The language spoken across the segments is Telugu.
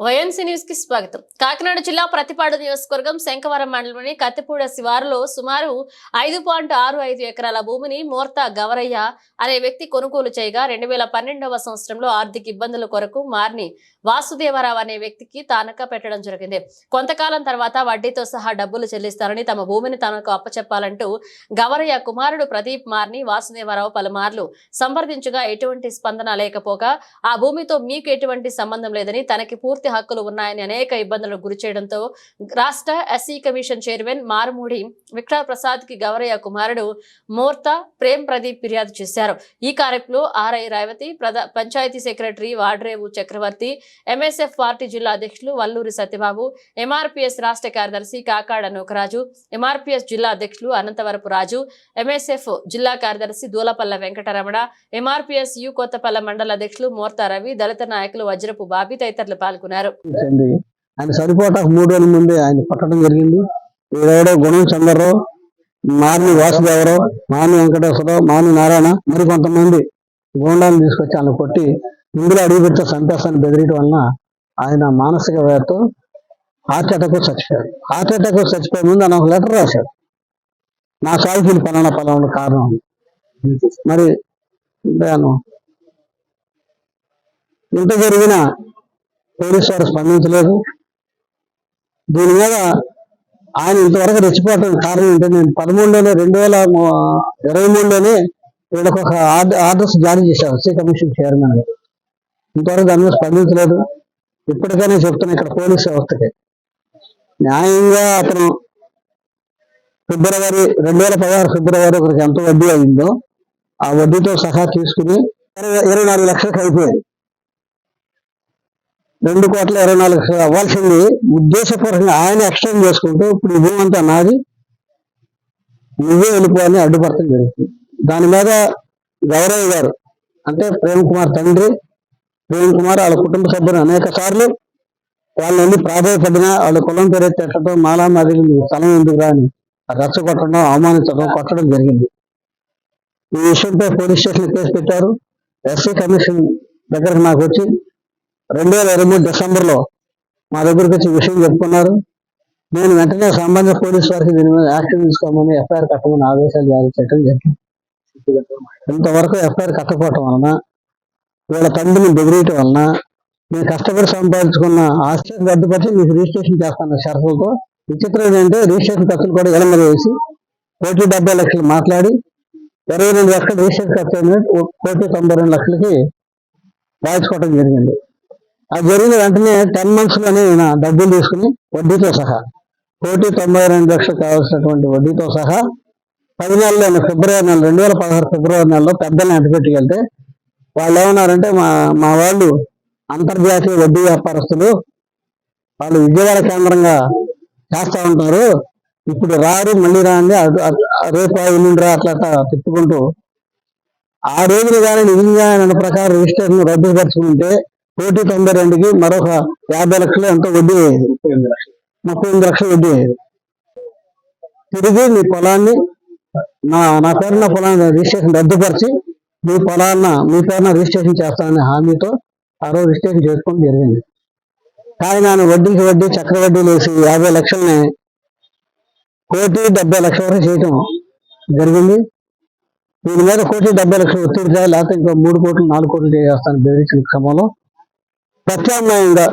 వైఎన్సీ న్యూస్కి స్వాగతం. కాకినాడ జిల్లా ప్రతిపాడు నియోజకవర్గం శంకవరం మండలంలోని కత్తిపూడ శివారులో సుమారు ఐదు పాయింట్ ఆరు ఐదు ఎకరాల భూమిని మోర్తా గవరయ్య అనే వ్యక్తి కొనుగోలు చేయగా రెండు వేల పన్నెండవ సంవత్సరంలో ఆర్థిక ఇబ్బందుల కొరకు మార్ని వాసుదేవరావు అనే వ్యక్తికి తానక పెట్టడం జరిగింది. కొంతకాలం తర్వాత వడ్డీతో సహా డబ్బులు చెల్లిస్తారని తమ భూమిని తనకు అప్పచెప్పాలంటూ గవరయ్య కుమారుడు ప్రదీప్ మార్ని వాసుదేవరావు పలుమార్లు సంప్రదించగా ఎటువంటి స్పందన లేకపోగా ఆ భూమితో మీకు ఎటువంటి సంబంధం లేదని తనకి పూర్తి హక్కులు ఉన్నాయని అనేక ఇబ్బందులకు గురి చేయడంతో రాష్ట్ర SC commission chairman Marumudi Victor ప్రసాద్కి Gowraiah కుమారుడు మోర్తా ప్రేమ్ ప్రదీప్ ఫిర్యాదు చేశారు. ఈ కార్యక్రమంలో RI Revathi ప్రధా panchayat secretary Vadrevu Chakravarthi MSF party జిల్లా అధ్యక్షులు వల్లూరి సత్యబాబు ఎంఆర్పిఎస్ రాష్ట్ర కార్యదర్శి కాకాడ నూకరాజు ఎంఆర్పిఎస్ జిల్లా అధ్యక్షులు అనంతవరపు రాజు ఎంఎస్ఎఫ్ జిల్లా కార్యదర్శి దూలపల్ల వెంకటరమణ ఎంఆర్పిఎస్ యు కొత్తపల్ల మండల అధ్యక్షులు మోర్తా రవి దళిత నాయకులు వజ్రపు బాబి తదితరులు పాల్గొన్నారు. చెంది ఆయన చనిపోవటానికి మూడు రోజుల ముందే ఆయన పట్టడం జరిగింది. ఈరోడు గుణం చంద్రరావు మారిని వాసుదేవరావు మాని వెంకటేశ్వరరావు మాని నారాయణ మరి కొంతమంది గోండాలను తీసుకొచ్చి ఆయన కొట్టి ఇందులో అడుగు పెడితే సంతోషాన్ని బెదిరియడం వలన ఆయన మానసిక వేతో హార్ట్ అటాక్ చచ్చిపోయాడు. హార్ట్ అటాక్ చచ్చిపోయే ముందు ఆయన ఒక లెటర్ రాశాడు. నా సాగుకి పలానా పలానా కారణం మరి నేను ఇంత జరిగిన పోలీసు వారు స్పందించలేదు. దీని మీద ఆయన ఇంతవరకు రెచ్చిపోవటం కారణం ఏంటంటే నేను పదమూడులోనే రెండు వేల ఇరవై మూడులోనే వీళ్ళకి ఒక ఆర్డర్స్ జారీ చేశారు సి కమిషన్ చైర్మన్. ఇంతవరకు దాని మీద స్పందించలేదు. ఇప్పటికైనా చెప్తున్నా ఇక్కడ పోలీస్ వ్యవస్థకి. న్యాయంగా అతను ఫిబ్రవరి రెండు వేల పదహారు ఫిబ్రవరి ఒకరికి ఎంత వడ్డీ అయిందో ఆ వడ్డీతో సహా తీసుకుని ఇరవై నాలుగు లక్షలకు అయిపోయాయి. రెండు కోట్ల ఇరవై నాలుగు లక్షలు అవ్వాల్సింది. ఉద్దేశపూర్వకంగా ఆయన ఎక్స్టెండ్ చేసుకుంటూ ఇప్పుడు ఈ అంతా నాది. నువ్వే వెళ్ళిపోవాలని అడ్డుపడటం జరుగుతుంది. దాని మీద గౌరవ్ గారు అంటే ప్రేమ్ కుమార్ తండ్రి ప్రేమ్ కుమార్ వాళ్ళ కుటుంబ సభ్యులు అనేక సార్లు వాళ్ళని వెళ్ళి ప్రాధాయపడినా వాళ్ళ కులం పేరు తిట్టడం మాలా మాదిరి నీకు స్థలం ఎందుకు రాని రెచ్చగొట్టడం అవమానించడం కొట్టడం జరిగింది. ఈ విషయంపై పోలీస్ స్టేషన్ కేసు పెట్టారు. ఎస్సీ కమిషన్ దగ్గరకు నాకు వచ్చి రెండు వేల ఇరవై మూడు డిసెంబర్లో మా దగ్గరకు వచ్చి విషయం చెప్పుకున్నారు. నేను వెంటనే సంబంధిత పోలీస్ వారికి దీని మీద యాక్షన్ తీసుకోమని ఎఫ్ఐఆర్ కట్టమని ఆదేశాలు జారీ చేయడం జరిగింది. ఇంతవరకు ఎఫ్ఐఆర్ కట్టకపోవటం వలన వీళ్ళ తండ్రిని బెదిరియటం వలన నేను కష్టపడి సంపాదించుకున్న ఆస్తి రద్దుపరిచి మీకు రిజిస్ట్రేషన్ చేస్తాను షరతులతో. విచిత్రం ఏంటంటే రిజిస్ట్రేషన్ ఖర్చులు కూడా ఇళ్ళ మీద వేసి కోటి డెబ్బై లక్షలు మాట్లాడి ఇరవై రెండు లక్షలు రిజిస్ట్రేషన్ ఖర్చు కోటి తొంభై రెండు లక్షలకి రాయించుకోవడం జరిగింది. అది జరిగిన వెంటనే టెన్ మంత్స్లోనే ఈయన డబ్బులు తీసుకుని వడ్డీతో సహా కోటి తొంభై రెండు లక్షలు కావాల్సినటువంటి వడ్డీతో సహా పది నెలలోనే ఫిబ్రవరి నెల రెండు వేల పదహారు ఫిబ్రవరి నెలలో పెద్దల్ని ఎంటపెట్టుకెళ్తే వాళ్ళు ఏమన్నారంటే మా మా వాళ్ళు అంతర్జాతీయ వడ్డీ వ్యాపారస్తులు వాళ్ళు విజయవాడ కేంద్రంగా చేస్తూ ఉంటారు. ఇప్పుడు రారు మళ్ళీ రాండి రేపు ఎల్లుండి రా అట్లా అట్లా తిప్పుకుంటూ ఆ రోజులు కానీ నిజంగా నన్ను ప్రకారం రిజిస్ట్రేషన్ రద్దుపరుచుకుంటే కోటి తొంభై రెండుకి మరొక యాభై లక్షలు ఎంతో వడ్డీ. అయ్యేది ముప్పై ఎనిమిది లక్షలు వడ్డీ. అయ్యేది తిరిగి మీ పొలాన్ని నా నా పేరున పొలాన్ని రిజిస్ట్రేషన్ రద్దుపరిచి మీ పొలాన్న మీ పేరున రిజిస్ట్రేషన్ చేస్తానని హామీతో ఆ రోజు రిజిస్ట్రేషన్ చేసుకోవడం జరిగింది. కానీ నేను వడ్డీకి వడ్డీ చక్రవడ్డీ వేసి యాభై లక్షల్ని కోటి డెబ్బై లక్షల వరకు చేయటం జరిగింది. దీని మీద కోటి డెబ్బై లక్షలు ఒత్తిడి చేయాలి లేకపోతే ఇంకో మూడు కోట్లు నాలుగు కోట్లు చేస్తాను బెదిరించిన క్రమంలో ప్రత్యామ్నాయంగా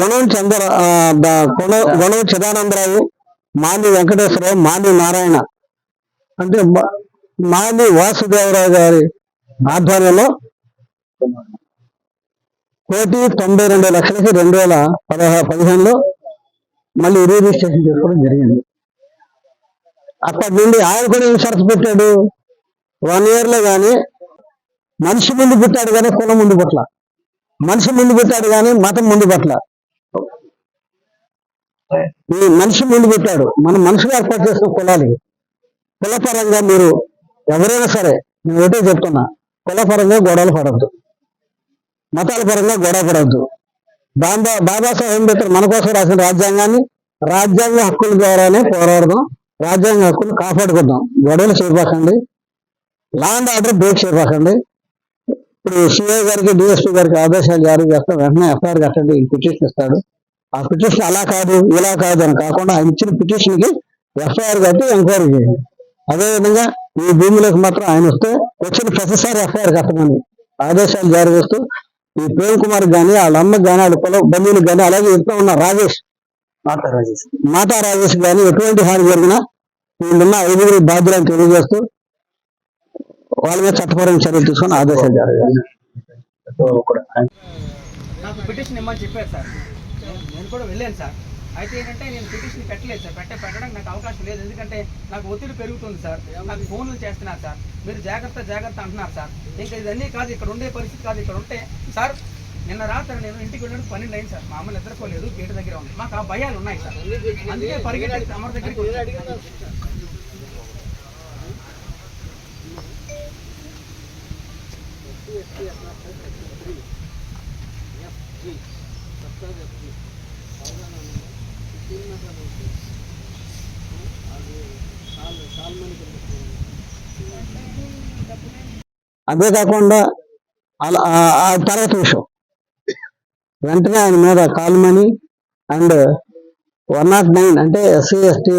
గుణం చంద్ర గుణ- గుణం చిదానందరావు మాని వెంకటేశ్వరరావు మాని నారాయణ. అంటే మ- వాసుదేవరావు గారి ఆధ్వర్యంలో కోటి తొంభై రెండు లక్షలకి రెండు వేల పదహారు పదిహేనులో మళ్ళీ రిజిస్ట్రేషన్ చేసుకోవడం జరిగింది. అప్పటి నుండి ఆయన కూడా ఏం షరతు పెట్టాడు? వన్ ఇయర్లో కానీ మనిషి ముందు పుట్టాడు కానీ కులం ముందు పుట్ల మనిషి ముందు పెట్టాడు కానీ మతం ముందు పట్ల ఈ మనిషి ముందు పెట్టాడు. మనం మనుషులు ఏర్పాటు చేసిన కులాలకి కులపరంగా మీరు ఎవరైనా సరే నేను ఒకటే చెప్తున్నా. కులపరంగా గొడవలు పడద్దు. మతాల పరంగా గొడవ పడద్దు. బాబా బాబాసాహెబ్ అంబేద్కర్ మన కోసం రాసిన రాజ్యాంగాన్ని రాజ్యాంగ హక్కుల ద్వారానే పోరాడదాం. రాజ్యాంగ హక్కులు కాపాడుకుందాం. గొడవలు చేయబాకండి లా అండ్ ఆర్డర్ బ్రేక్ చేపకండి ఇప్పుడు సిఐ గారికి డిఎస్పీ గారికి ఆదేశాలు జారీ చేస్తాం వెంటనే ఎఫ్ఐఆర్ కట్టండి పిటిషన్ ఇస్తాడు. ఆ పిటిషన్ అలా కాదు ఇలా కాదు అని కాకుండా ఆయన ఇచ్చిన పిటిషన్కి ఎఫ్ఐఆర్ కట్టి ఎంక్వైరీ చేయండి. అదేవిధంగా ఈ భూమిలోకి మాత్రం ఆయన వస్తే వచ్చిన ప్రతిసారి ఎఫ్ఐఆర్ కట్టమని ఆదేశాలు జారీ చేస్తూ ఈ ప్రేమ్ కుమార్ గాని వాళ్ళ అమ్మకి గాని వాళ్ళ పొలం బంధువులకు గాని అలాగే ఇంట్లో ఉన్న రాజేష్ మాతా రాజేష్. మాతా రాజేష్ గాని ఎటువంటి హాని జరిగినా వీళ్ళున్న ఐదుగురు బాధ్యులను తెలియజేస్తూ వాళ్ళ మీద చట్టపరమైన చర్యలు తీసుకొని ఆదేశాలు జారీ. నాకు పిటిషన్ ఇమ్మని చెప్పారు సార్. నేను- కూడా వెళ్ళాను సార్. అయితే ఏంటంటే నేను పిటిషన్ పెట్టలేదు సార్. పెట్టే పెట్టడానికి నాకు అవకాశం లేదు. ఎందుకంటే నాకు ఒత్తిడి పెరుగుతుంది సార్. నాకు ఫోన్లు చేస్తున్నారు సార్. మీరు జాగ్రత్త జాగ్రత్త అంటున్నారు సార్. ఇంకా ఇదన్నీ కాదు. ఇక్కడ ఉండే పరిస్థితి కాదు. ఇక్కడ ఉంటే సార్ నిన్న రాత్రి నేను ఇంటికి వెళ్ళడానికి పన్నెండు అయింది సార్. మా అమ్మ నిద్రపోలేదు. గేటు దగ్గర ఉంది. మాకు ఆ భయాలు ఉన్నాయి సార్. అందుకే పరిగెత్తి అమర్ దగ్గరికి అంతేకాకుండా అలా ఆ- ఆ తర్వాత విషయం వెంటనే ఆయన మీద call and one nought nine అంటే ఎస్సీ ఎస్టీ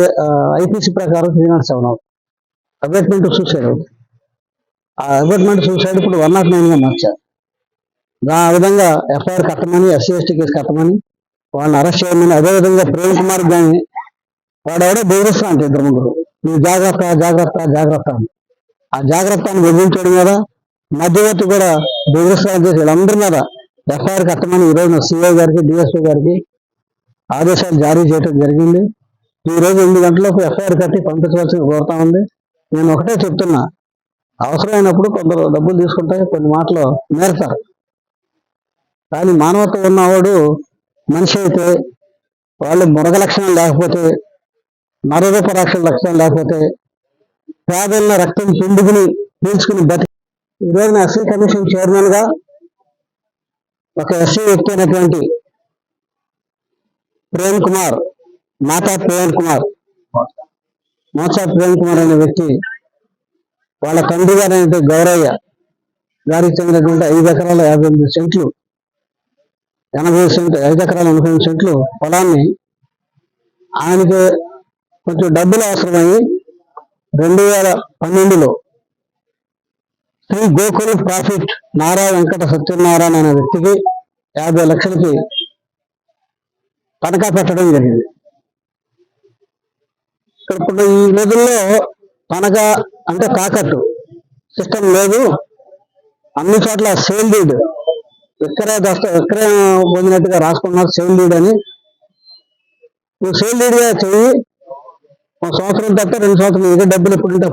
ఐపీసీ ప్రకారం త్రీ నాట్ సెవెన్ అవుతుంది అబెట్మెంట్ సూసైడ్ అవుతుంది ఆ అబెట్మెంట్ సూసైడ్ ఇప్పుడు వన్ నాట్ నైన్గా మార్చారు ఆ విధంగా ఎఫ్ఐఆర్ కట్టమని ఎస్సీ ఎస్టీ కేసు కట్టమని వాళ్ళని అరెస్ట్ చేయమని అదేవిధంగా ప్రేమ్ కుమార్ గాని వాడెవడో బెదిరిస్తా అంటే ఇద్దరు ముగ్గురు. నువ్వు జాగ్రత్త జాగ్రత్త జాగ్రత్త అని. ఆ జాగ్రత్తను బెదిరించడం మీద మధ్యవర్తి కూడా బెదిరిస్తా చేసి వీళ్ళందరి మీద ఎఫ్ఐఆర్ కట్టమని ఈ రోజు సిఐ గారికి డిఎస్పీ గారికి ఆదేశాలు జారీ చేయడం జరిగింది. ఈ రోజు ఎనిమిది గంటలకు ఎఫ్ఐఆర్ కట్టి పంపించవలసిన కోరుతా ఉంది. నేను ఒకటే చెప్తున్నా అవసరమైనప్పుడు కొందరు డబ్బులు తీసుకుంటే కొన్ని మాటలు మేరతారు కానీ మానవత్వం ఉన్నవాడు మనిషి అయితే వాళ్ళు మృగ లక్షణం లేకపోతే నరరూప రక్షణ లక్షణం లేకపోతే పేదలను రక్తం పిండుకుని పీల్చుకుని బతి ఈరోజు రోజున ఎస్సీ కమిషన్ చైర్మన్గా ఒక ఎస్సీ వ్యక్తి అయినటువంటి ప్రేమ్ కుమార్ మాతా ప్రేమ్ కుమార్ మోసా ప్రేమ్ కుమార్ అనే వ్యక్తి వాళ్ళ తండ్రి గారు అయినటువంటి గౌరయ్య గారికి చెందినటువంటి ఐదు ఎకరాల యాభై ఎనిమిది సెంట్లు ఎనభై సెంట్లు ఐదు ఎకరాల ఎనభై ఎనిమిది సెంట్లు పొలాన్ని ఆయనకి కొంచెం డబ్బులు అవసరమయ్యి రెండు వేల పన్నెండులో శ్రీ గోకుల్ ప్రాఫిట్ నారా వెంకట సత్యనారాయణ అనే వ్యక్తికి యాభై లక్షలకి తనఖా పెట్టడం జరిగింది. ఇప్పుడు ఈ రోజుల్లో అనగా అంటే తాకట్టు. సిస్టమ్ లేదు. అన్ని చోట్ల సేల్ డీడ్ విక్రయ దస్త విక్రయం పొందినట్టుగా రాసుకున్నారు సేల్ డీడ్ అని. నువ్వు సేల్ డీడ్గా చెయ్యి. ఒక సంవత్సరం తప్ప రెండు సంవత్సరం ఇదే డబ్బులు ఎప్పుడుంటే